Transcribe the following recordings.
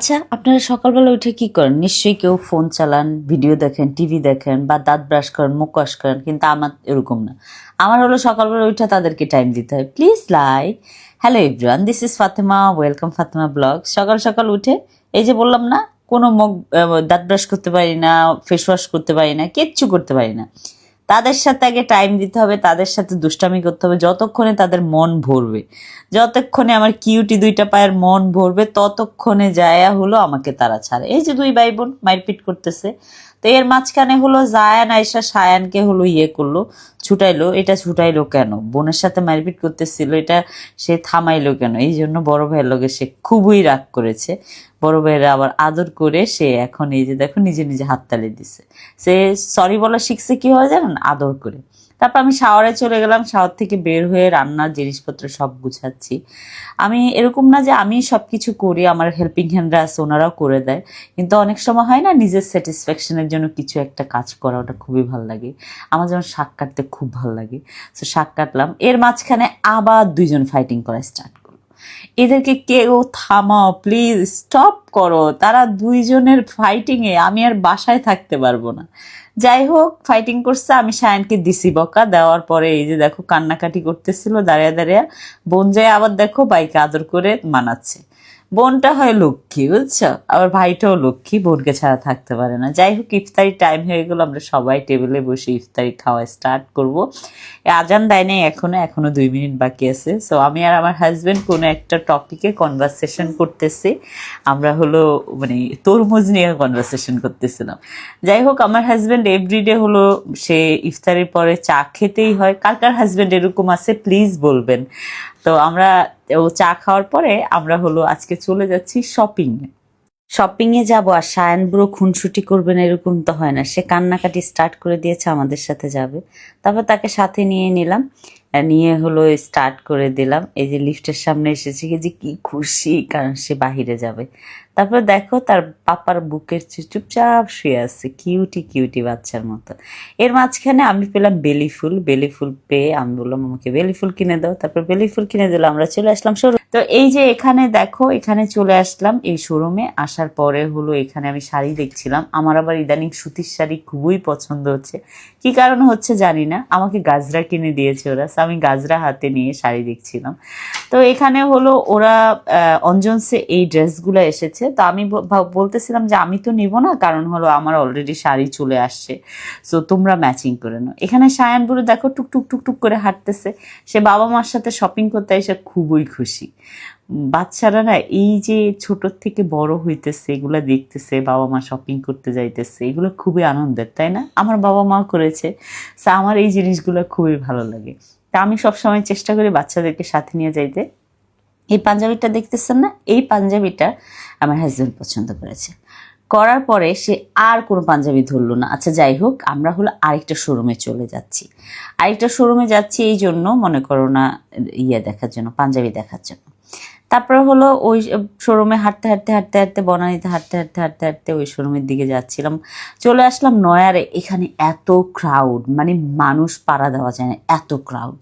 আচ্ছা আপনারা সকালবেলা উঠে কি করেন? নিশ্চয়ই কেউ ফোন চালান ভিডিও দেখেন টিভি দেখেন বা দাঁত ব্রাশ করেন, মুখ ওয়াশ করেন, কিন্তু আমার এরকম না। আমার হলো সকালবেলা উঠে তাদেরকে টাইম দিতে হয়। Please like hello everyone this is Fatema welcome Fatema blog সকাল সকাল উঠে, এই যে বললাম না, কোনো মুখ দাঁত ব্রাশ করতে পারি না ফেস ওয়াশ করতে পারি না, কিচ্ছু করতে পারি না। তাদের সাথে আগে টাইম দিতে হবে, তাদের সাথে দুষ্টামি করতে হবে। যতক্ষণে তাদের মন ভরবে, যতক্ষণে আমার কিউটি দুইটা পায়ের মন ভরবে, ততক্ষণে যায়া হলো আমাকে তারা ছাড়ে। এই যে দুই ভাই বোন মারপিট করতেছে তো এর মাঝখানে হলো জায়ান আয়সা সায়ানকে হলো ইয়ে করল, ছুটাইলো। এটা ছুটাইলো কেন? বোনের সাথে মারপিট করতেছিল, এটা সে থামাইলো কেন? এই জন্য বড় ভাইয়ের লোকে সে খুবই রাগ করেছে। বড় ভাইয়েরা আবার আদর করে সে এখন এই যে দেখো নিজে নিজে হাততালি দিছে। সে সরি বলা শিখছে কি হয় জানেন? আদর করে। তারপর আমি শাওয়ারে চলে গেলাম শাওয়ার থেকে বের হয়ে রান্নার জিনিসপত্র সব গুছাচ্ছি। আমি এরকম না যে আমি সব কিছু করি, আমার হেল্পিং হ্যান্ডরা আছে, ওনারাও করে দেয়। কিন্তু অনেক সময় হয় না, নিজের স্যাটিসফ্যাকশনের জন্য কিছু একটা কাজ করা, ওটা খুবই ভালো লাগে। আমার যেমন শাক কাটতে খুব ভালো লাগে। তো শাক কাটলাম, এর মাঝখানে আবার দুইজন ফাইটিং করা স্টার্ট এদেরকে কেউ থামাও প্লিজ স্টপ করো। তারা দুইজনের ফাইটিংয়ে আমি আর বাসায় থাকতে পারব না। যাই হোক ফাইটিং করছে, আমি সায়নকে দিছি বকা, দেওয়ার পরে এই যে দেখো কান্নাকাটি করতেছিল, দাঁড়িয়ে দাঁড়িয়ে। বোন যায় আবার দেখো বাইকে আদর করে মানাচ্ছে। বোনটা হয় লক্ষ্মী, বুঝছ? আবার ভাইটাও লক্ষ্মী, বোনকে ছাড়া থাকতে পারে না। যাই হোক ইফতারি টাইম হয়ে গেলো, আমরা সবাই টেবিলে বসে ইফতারি খাওয়া স্টার্ট করব। আজান দেয় নাই এখনও এখনও দুই মিনিট বাকি আছে। সো আমি আর আমার হাজব্যান্ড কোনো একটা টপিকে কনভারসেশন করতেছি। আমরা হলো মানে তরমুজ নিয়ে কনভারসেশন করতেছিলাম। যাই হোক, আমার হাজব্যান্ড এভরিডে হলো, সে ইফতারের পরে চা খেতেই হয়। কার কার হাজবেন্ড এরকম আছে প্লিজ বলবেন। তো আমরা ও চা খাওয়ার পরে আমরা হলো আজকে চলে যাচ্ছি শপিং শপিং এ যাব আর সায়ন বুড়ো খুনসুটি করবেন এরকম তো হয় না। সে কান্নাকাটি স্টার্ট করে দিয়েছে, আমাদের সাথে যাবে। তারপর তাকে সাথে নিয়ে নিলাম। নিয়ে হলো স্টার্ট করে দিলাম। এই যে লিফটের সামনে এসেছে কি যে কি খুশি, কারণ সে বাহিরে যাবে। তারপর দেখো তার পাপার বুকের চুপচাপ শুয়ে আছে কিউটি কিউটি বাচ্চার মতো। এর মাঝখানে আমি পেলাম বেলি ফুল বেলি ফুল পেয়ে আমি বললাম, আমাকে বেলি ফুল কিনে দাও। তারপর বেলি ফুল কিনে দিল, আমরা চলে আসলাম শোরুম তো এই যে এখানে দেখো, এখানে চলে আসলাম এই শোরুমে আসার পরে হলো এখানে আমি শাড়ি দেখছিলাম। আমার আবার ইদানিং সুতির শাড়ি খুবই পছন্দ হচ্ছে। কি কারণ হচ্ছে জানি না। আমাকে গাজরা কিনে দিয়েছে ওরা আমি গাজরা হাতে নিয়ে শাড়ি দেখছিলাম। তো এখানে হলো ওরা অঞ্জনসে এই ড্রেসগুলো এসেছে। তো আমি বলতেছিলাম যে আমি তো নিব না, কারণ হলো আমার অলরেডি শাড়ি চলে আসছে। সো তোমরা ম্যাচিং করে নাও। এখানে সায়ান বুড়ো দেখো টুক টুক টুক টুক করে হাঁটতেছে। সে বাবা মার সাথে শপিং করতে এসে খুবই খুশি। বাচ্চারা না এই যে ছোটোর থেকে বড় হইতেছে, এগুলো দেখতেছে, বাবা মা শপিং করতে যাইতেছে, এগুলো খুবই আনন্দের, তাই না? আমার বাবা মা করেছে। সো আমার এই জিনিসগুলো খুবই ভালো লাগে। তা আমি সবসময় চেষ্টা করি বাচ্চাদেরকে সাথে নিয়ে যাইতে। এই পাঞ্জাবিটা দেখতেছেন না? এই পাঞ্জাবিটা আমার হাজব্যান্ড পছন্দ করেছে। করার পরে সে আর কোনো পাঞ্জাবি ধরলো না। আচ্ছা যাই হোক, আমরা হলো আরেকটা শোরুমে চলে যাচ্ছি। আরেকটা শোরুমে যাচ্ছি এই জন্য মনে করো না ইয়ে দেখার জন্য, পাঞ্জাবি দেখার জন্য। তারপরে হলো ওই শোরুমে হাঁটতে হাঁটতে হাঁটতে হাঁটতে, বনানিতে হাঁটতে হাঁটতে হাঁটতে হাঁটতে ওই শোরুমের দিকে যাচ্ছিলাম। চলে আসলাম নয়ারে, এখানে এত ক্রাউড মানে মানুষ পাড়া দেওয়া যায় না, এত ক্রাউড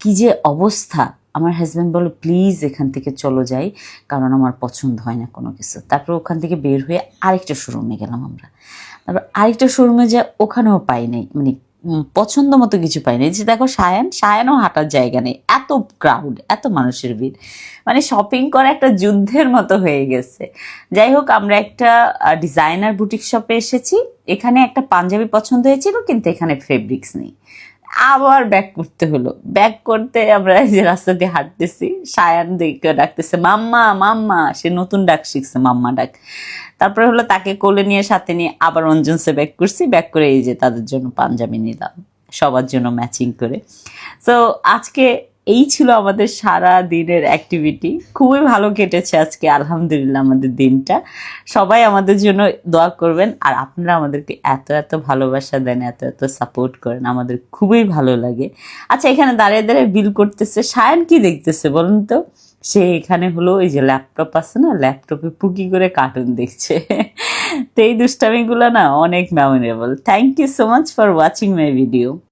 কি যে অবস্থা। আমার হাজব্যান্ড বলল প্লিজ এখান থেকে চলো যাই, কারণ আমার পছন্দ হয় না কোনো কিছু। তারপর ওখান থেকে বের হয়ে আরেকটা শোরুমে গেলাম আমরা। তারপর আরেকটা শোরুমে যে ওখানেও পাই নাই মানে পছন্দ মতো কিছু পাইনি যে দেখো সায়ান, সায়ানও হাঁটার জায়গা নেই। এত ক্রাউড এত মানুষের ভিড়। মানে শপিং করা একটা যুদ্ধের মতো হয়ে গেছে। যাই হোক, আমরা একটা ডিজাইনার বুটিক শপে এসেছি। এখানে একটা পাঞ্জাবি পছন্দ হয়েছিল, কিন্তু এখানে ফেব্রিক্স নেই। আবার ব্যাক করতে হলো। ব্যাক করতে আমরা যে রাস্তা দিয়ে হাঁটতেছি, সায়ান দিকে ডাকতেছে, মাম্মা মাম্মা। সে নতুন ডাক শিখছে, মাম্মা ডাক। তারপরে হলো তাকে কোলে নিয়ে, সাথে নিয়ে আবার অঞ্জনসে ব্যাক করছি। ব্যাক করে এই যে তাদের জন্য পাঞ্জাবি নিলাম, সবার জন্য ম্যাচিং করে। সো আজকে এই ছিল আমাদের সারা দিনের অ্যাক্টিভিটি খুবই ভালো কেটেছে আজকে, আলহামদুলিল্লাহ আমাদের দিনটা। সবাই আমাদের জন্য দোয়া করবেন, আর আপনারা আমাদেরকে এত এত ভালোবাসা দেন, এত এত সাপোর্ট করেন, আমাদের খুবই ভালো লাগে। আচ্ছা এখানে দাঁড়িয়ে দাঁড়িয়ে বিল করতেছে। সায়ন কি দেখতেছে বলুন তো? সে এখানে হলো এই যে ল্যাপটপ আছে না ল্যাপটপে পুকি করে কার্টুন দেখছে। তো এই দুষ্টামিগুলো না অনেক memorable thank you so much for watching my video